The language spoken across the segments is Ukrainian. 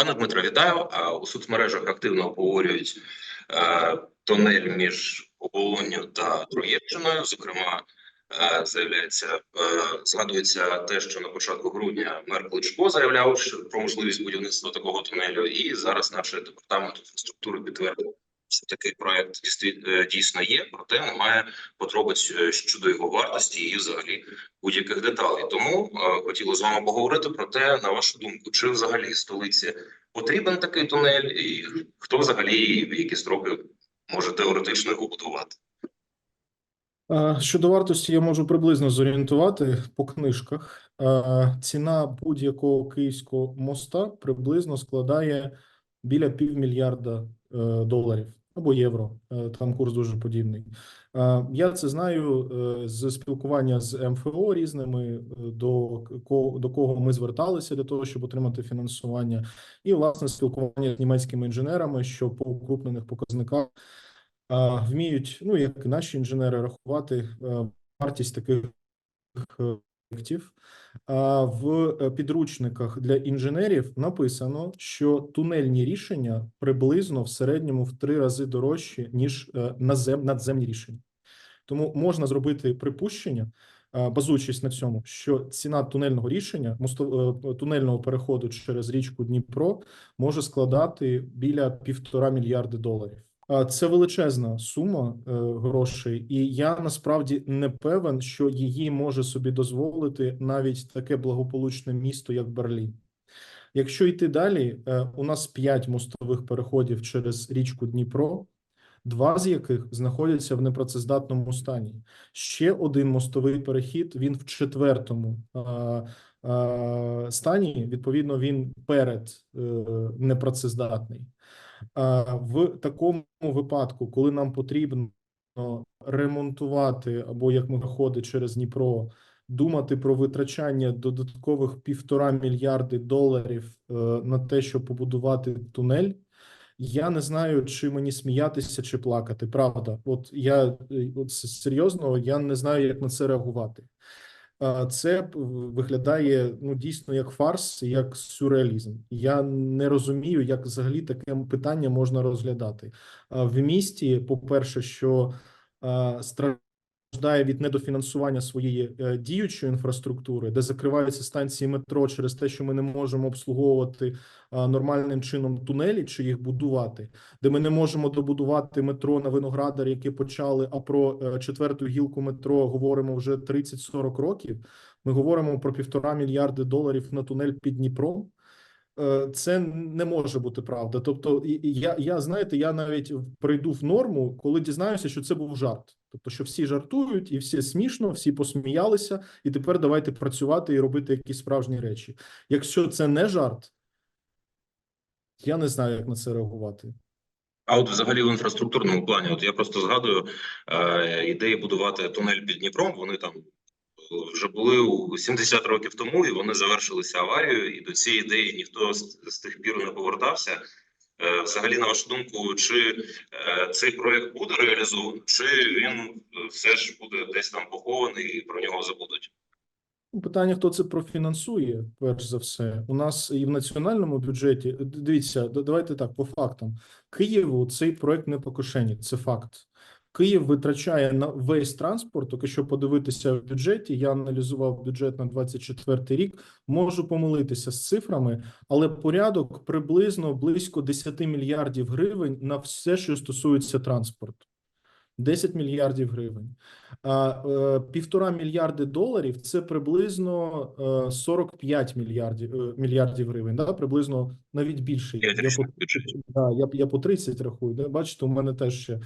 Пане Дмитро, вітаю. У соцмережах активно обговорюють тонель між оболонню та Троєщиною. Зокрема, е, заявляється, е, згадується те, що на початку грудня мер Кличко заявляв про можливість будівництва такого тунелю, і зараз наш департамент інфраструктури підтвердив, що такий проект е, дійсно є, проте немає подробиць е, щодо його вартості і взагалі будь-яких деталей. Тому е, хотіли з вами поговорити про те, на вашу думку, чи взагалі столиці потрібен такий тунель, і хто взагалі в які строки може теоретично його будувати? Щодо вартості, я можу приблизно зорієнтувати по книжках. Ціна будь-якого київського моста приблизно складає біля півмільярда доларів або євро. Е, Там курс дуже подібний. Е, Я це знаю е, з спілкування з МФО різними, до до кого ми зверталися для того, щоб отримати фінансування, і власне спілкування з німецькими інженерами, що по укрупнених показниках вміють, ну як і наші інженери, рахувати вартість таких об'єктів. А в е, підручниках для інженерів написано, що тунельні рішення приблизно в середньому в три рази дорожчі, ніж е, назем, надземні рішення. Тому можна зробити припущення, базуючись на цьому, що ціна тунельного рішення, е, тунельного переходу через річку Дніпро може складати біля півтора мільярди доларів. Це величезна сума е, грошей, і я насправді не певен, що її може собі дозволити навіть таке благополучне місто, як Берлін. Якщо йти далі, е, у нас п'ять мостових переходів через річку Дніпро, два з яких знаходяться в непрацездатному стані. Ще один мостовий перехід. Він в четвертому а, стані. Відповідно, він перед е, непрацездатний. А, в такому випадку, коли нам потрібно ремонтувати або як ми виходить через Дніпро, думати про витрачання додаткових півтора мільярди доларів е, на те, щоб побудувати тунель. Я не знаю, чи мені сміятися, чи плакати. Правда, от я е, от серйозно, я не знаю, як на це реагувати. Це виглядає ну дійсно як фарс, як сюрреалізм. Я не розумію, як взагалі таке питання можна розглядати. В місті, по-перше, що а, страждає від недофінансування своєї е, діючої інфраструктури, де закриваються станції метро через те, що ми не можемо обслуговувати нормальним чином тунелі чи їх будувати, де ми не можемо добудувати метро на Виноградар, яке почали. А про е, четверту гілку метро говоримо вже 30-40 років. Ми говоримо про півтора мільярди доларів на тунель під Дніпром. Е, Це не може бути правда. Тобто, я, я знаєте, я навіть прийду в норму, коли дізнаюся, що це був жарт. Тобто, що всі жартують, і всі смішно, всі посміялися, і тепер давайте працювати і робити якісь справжні речі. Якщо це не жарт, я не знаю, як на це реагувати. А от взагалі в інфраструктурному плані, от я просто згадую е, ідеї будувати тунель під Дніпром. Вони там вже були у 70 років тому, і вони завершилися аварією. І до цієї ідеї ніхто з, тих пір не повертався. Е, взагалі, на вашу думку, чи е, цей проект буде реалізований, чи він е, все ж буде десь там похований і про нього забудуть? Ну, Питання, хто це профінансує, перш за все. У нас і в національному бюджеті. Дивіться, давайте так, по фактам. Києву цей проект не по кишені, це факт. Київ витрачає на весь транспорт. Тільки що подивитися в бюджеті. Я аналізував бюджет на 24 рік. Можу помилитися з цифрами, але порядок приблизно близько 10 мільярдів гривень на все, що стосується транспорту. 10 мільярдів гривень. А е, півтора мільярди доларів це приблизно е, 45 мільярдів е, мільярдів гривень. Да? Приблизно навіть більше. Я Я по, да, я, я по 30 рахую. Да? Бачите, у мене теж ще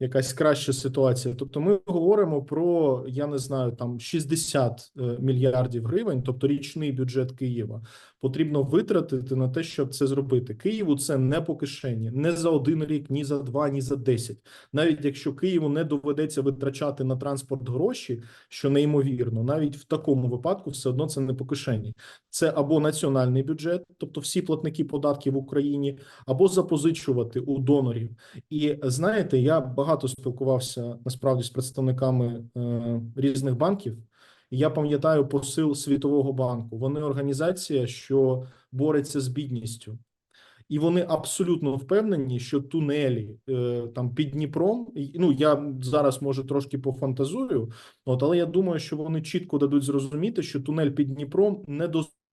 якась краща ситуація. Тобто, ми говоримо про я не знаю там 60 е, мільярдів гривень, тобто річний бюджет Києва. Потрібно витратити на те, щоб це зробити. Києву це не по кишені, не за один рік, ні за два, ні за десять. Навіть якщо Києву не доведеться витрачати на транспорт гроші, що неймовірно, навіть в такому випадку все одно це не по кишені. Це або національний бюджет, тобто всі платники податків в Україні, або запозичувати у донорів. І знаєте, я спілкувався насправді з представниками е, різних банків. Я пам'ятаю посил Світового банку. Вони організація, що бореться з бідністю. і вони абсолютно впевнені, що тунелі е, там під Дніпром. Ну я зараз може трошки пофантазую, от але я думаю, що вони чітко дадуть зрозуміти, що тунель під Дніпром не дозволяє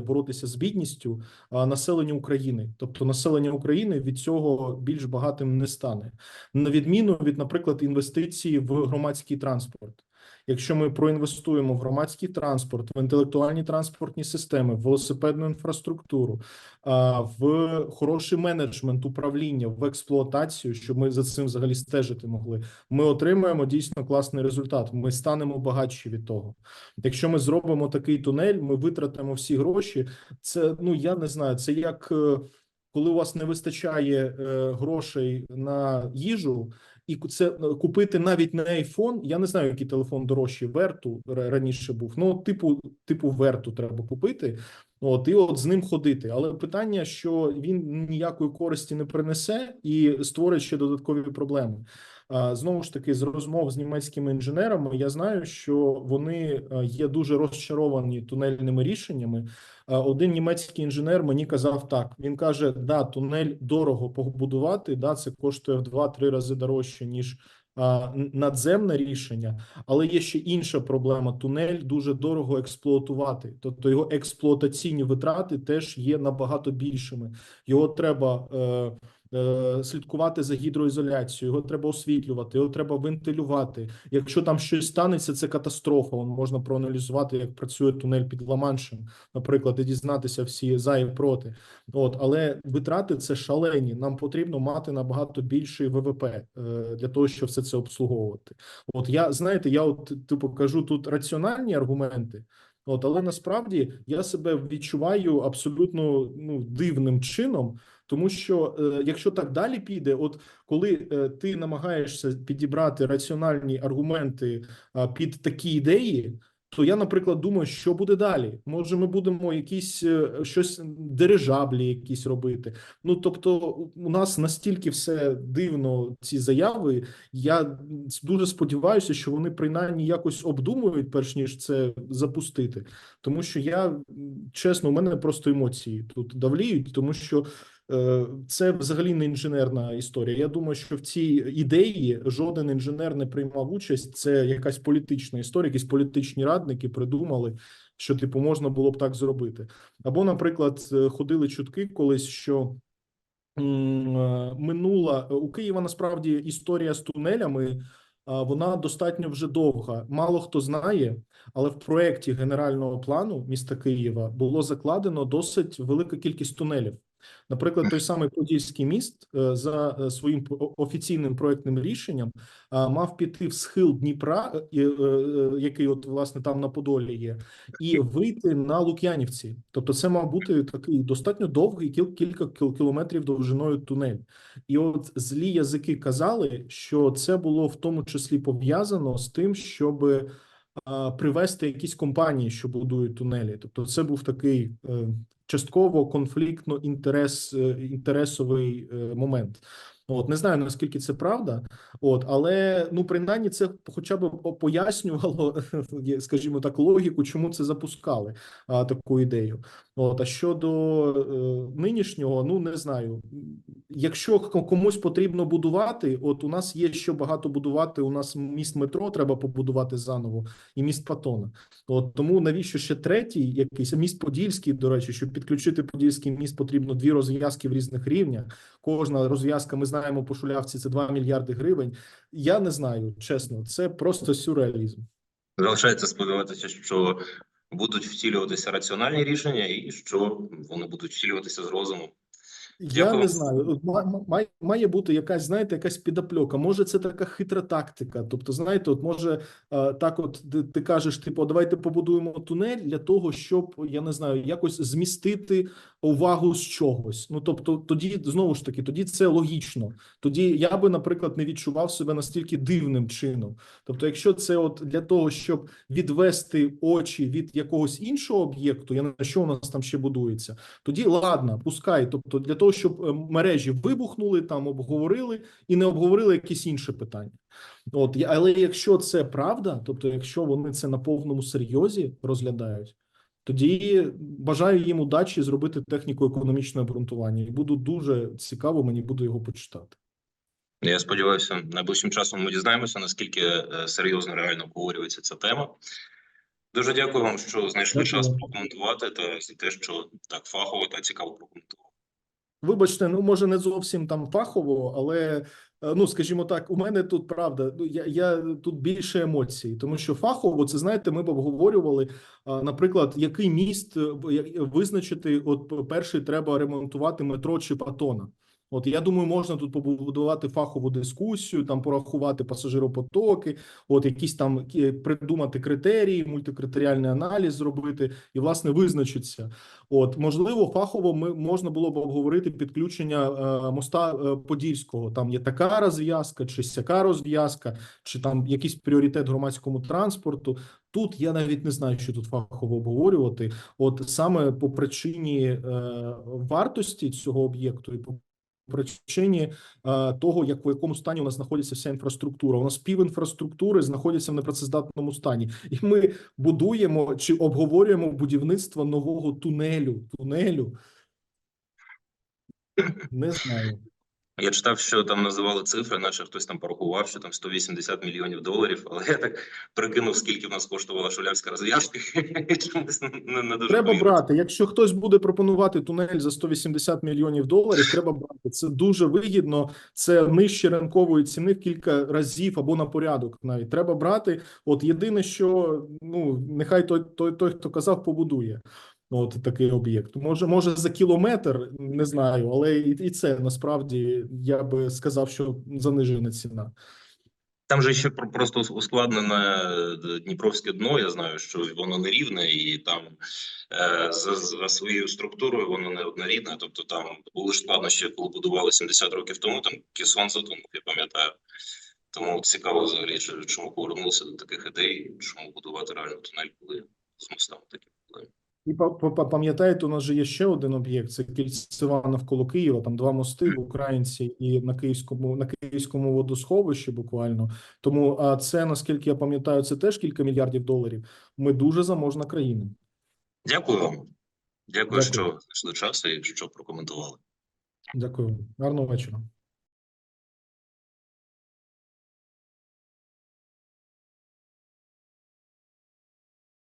боротися з бідністю населення України. Тобто населення України від цього більш багатим не стане, на відміну від, наприклад, інвестицій в громадський транспорт. Якщо ми проінвестуємо в громадський транспорт, в інтелектуальні транспортні системи, в велосипедну інфраструктуру, в хороший менеджмент управління, в експлуатацію, щоб ми за цим взагалі стежити могли, ми отримаємо дійсно класний результат. Ми станемо багатші від того. Якщо ми зробимо такий тунель, ми витратимо всі гроші. Це ну я не знаю. Це як е, коли у вас не вистачає е, грошей на їжу. І це е, купити навіть не айфон. я не знаю, який телефон дорожчий, Верту раніше був. Ну, типу, типу Верту треба купити. От і от з ним ходити. Але питання, що він ніякої користі не принесе і створить ще додаткові проблеми. Знову ж таки, з розмов з німецькими інженерами, я знаю, що вони е, є дуже розчаровані тунельними рішеннями. Один німецький інженер мені казав так: він каже: да, тунель дорого побудувати, да, це коштує в 2-3 рази дорожче, ніж надземне рішення. Але є ще інша проблема: тунель дуже дорого експлуатувати. Тобто його експлуатаційні витрати теж є набагато більшими. Його треба. Е, Слідкувати за гідроізоляцією, його треба освітлювати, його треба вентилювати. Якщо там щось станеться, це катастрофа. Можна проаналізувати, як працює тунель під Ла-Маншем, наприклад, і дізнатися всі за і проти. От, але витрати це шалені. Нам потрібно мати набагато більший ВВП е, для того, щоб все це обслуговувати. От я знаєте, я от типу кажу тут раціональні аргументи. От, але насправді я себе відчуваю абсолютно ну дивним чином, тому що е, якщо так далі піде, от коли е, ти намагаєшся підібрати раціональні аргументи під такі ідеї, то я, наприклад, думаю, що буде далі. Може, ми будемо якісь е, щось дирижаблі, якісь робити. Ну тобто, у нас настільки все дивно, ці заяви. Я дуже сподіваюся, що вони принаймні якось обдумують, перш ніж це запустити. Тому що я чесно, у мене просто емоції тут давліють, тому що. Е, Це взагалі не інженерна історія. Я думаю, що в цій ідеї жоден інженер не приймав участь. Це якась політична історія, якісь політичні радники придумали, що типу можна було б так зробити. Або, наприклад, е, ходили чутки колись, що е, минула у Києва насправді історія з тунелями. Вона достатньо вже довга. Мало хто знає, але в проєкті генерального плану міста Києва було закладено досить велика кількість тунелів. Наприклад, той самий Подільський міст е, за е, своїм офіційним проектним рішенням мав піти в схил Дніпра, е, який от власне там на Подолі є, і вийти на Лук'янівці. Тобто, це мав бути такий достатньо довгий кіл- кілька кілометрів довжиною тунель. І от злі язики казали, що це було в тому числі пов'язано з тим, щоб привести якісь компанії, що будують тунелі. Тобто, це був такий частково конфліктно інтерес е, інтересовий е, момент. От не знаю наскільки це правда, от але ну принаймні це хоча б пояснювало, скажімо так, логіку, чому це запускали а, таку ідею. От а щодо е, нинішнього, ну не знаю. Якщо комусь потрібно будувати, от у нас є що багато будувати. У нас міст метро треба побудувати заново, і міст Патона. От тому навіщо ще третій якийсь міст Подільський, до речі, щоб підключити Подільський міст, потрібно дві розв'язки в різних рівнях. Кожна розв'язка, ми знаємо, по шулявці це 2 мільярди гривень. Я не знаю, чесно, це просто сюрреалізм. Залишається сподіватися, що будуть втілюватися раціональні рішення, і що вони будуть втілюватися з розумом. Я Дякую. не знаю. Ма- ма- має, має бути якась, знаєте, якась підопльока. Може, це така хитра тактика. Тобто, знаєте, от може так, от ти, ти кажеш, типу, давайте побудуємо тунель для того, щоб я не знаю, якось змістити увагу з чогось. Ну тобто, тоді знову ж таки, тоді це логічно. Тоді я би, наприклад, не відчував себе настільки дивним чином. Тобто, якщо це от для того, щоб відвести очі від якогось іншого об'єкту, я знаю, що у нас там ще будується, тоді ладно, пускай. Тобто, для того, щоб е, мережі вибухнули, там обговорили і не обговорили якісь інші питання. От але якщо це правда, тобто, якщо вони це на повному серйозі розглядають, Тоді бажаю їм удачі зробити техніко-економічне обґрунтування. І буду дуже цікаво, мені буде його почитати. Я сподіваюся, найближчим часом ми дізнаємося, наскільки е, серйозно реально обговорюється ця тема. Дуже дякую вам, що знайшли Дякую. час прокоментувати та за те, що так фахово та цікаво прокоментували. Вибачте, ну може не зовсім там фахово, але ну скажімо так, у мене тут правда. Ну я, я тут більше емоцій, тому що фахово це знаєте, ми б обговорювали. Наприклад, який міст е, визначити? От перший треба ремонтувати метро чи патона. От я думаю, можна тут побудувати фахову дискусію, там порахувати пасажиропотоки, от якісь там придумати критерії, мультикритеріальний аналіз зробити і власне визначитися. От можливо, фахово ми можна було б обговорити підключення е, моста е, Подільського. Там є така розв'язка, чи сяка розв'язка, чи там якийсь пріоритет громадському транспорту. Тут я навіть не знаю, що тут фахово обговорювати. От саме по причині е, вартості цього об'єкту і по причині е, того, як в якому стані у нас знаходиться вся інфраструктура. У нас півінфраструктури знаходяться в непрацездатному стані, і ми будуємо чи обговорюємо будівництво нового тунелю. Тунелю не знаю. Я читав, що там називали цифри, наче хтось там порахував, що там 180 мільйонів доларів. Але я так прикинув, скільки в нас коштувала шулявська розв'язка. Чомусь не, не дуже Треба повірив. брати. Якщо хтось буде пропонувати тунель за 180 мільйонів доларів, треба брати. Це дуже вигідно. Це нижче ринкової ціни в кілька разів або на порядок. Навіть треба брати. От єдине, що ну нехай той, той, той хто казав, побудує. От такий об'єкт. Може, може за кілометр, не знаю, але і, і це насправді я би сказав, що занижена ціна. Там же ще про- просто ускладнене е, Дніпровське дно. Я знаю, що воно не рівне, і там е, за, за своєю структурою воно не однорідне. Тобто там були ж складнощі, коли будували 70 років тому. Там Кесон затонув, я пам'ятаю. Тому цікаво взагалі, чому повернулися до таких ідей, чому будувати реально тунель, коли з мостами такі проблеми. І па- па- па- пам'ятаєте, у нас же є ще один об'єкт. Це кільцева навколо Києва. Там два мости в Українці і на київському на київському водосховищі. Буквально тому, а це наскільки я пам'ятаю, це теж кілька мільярдів доларів. Ми дуже заможна країна. Дякую вам. Дякую, Дякую. що знайшли час і що прокоментували. Дякую, гарного вечора.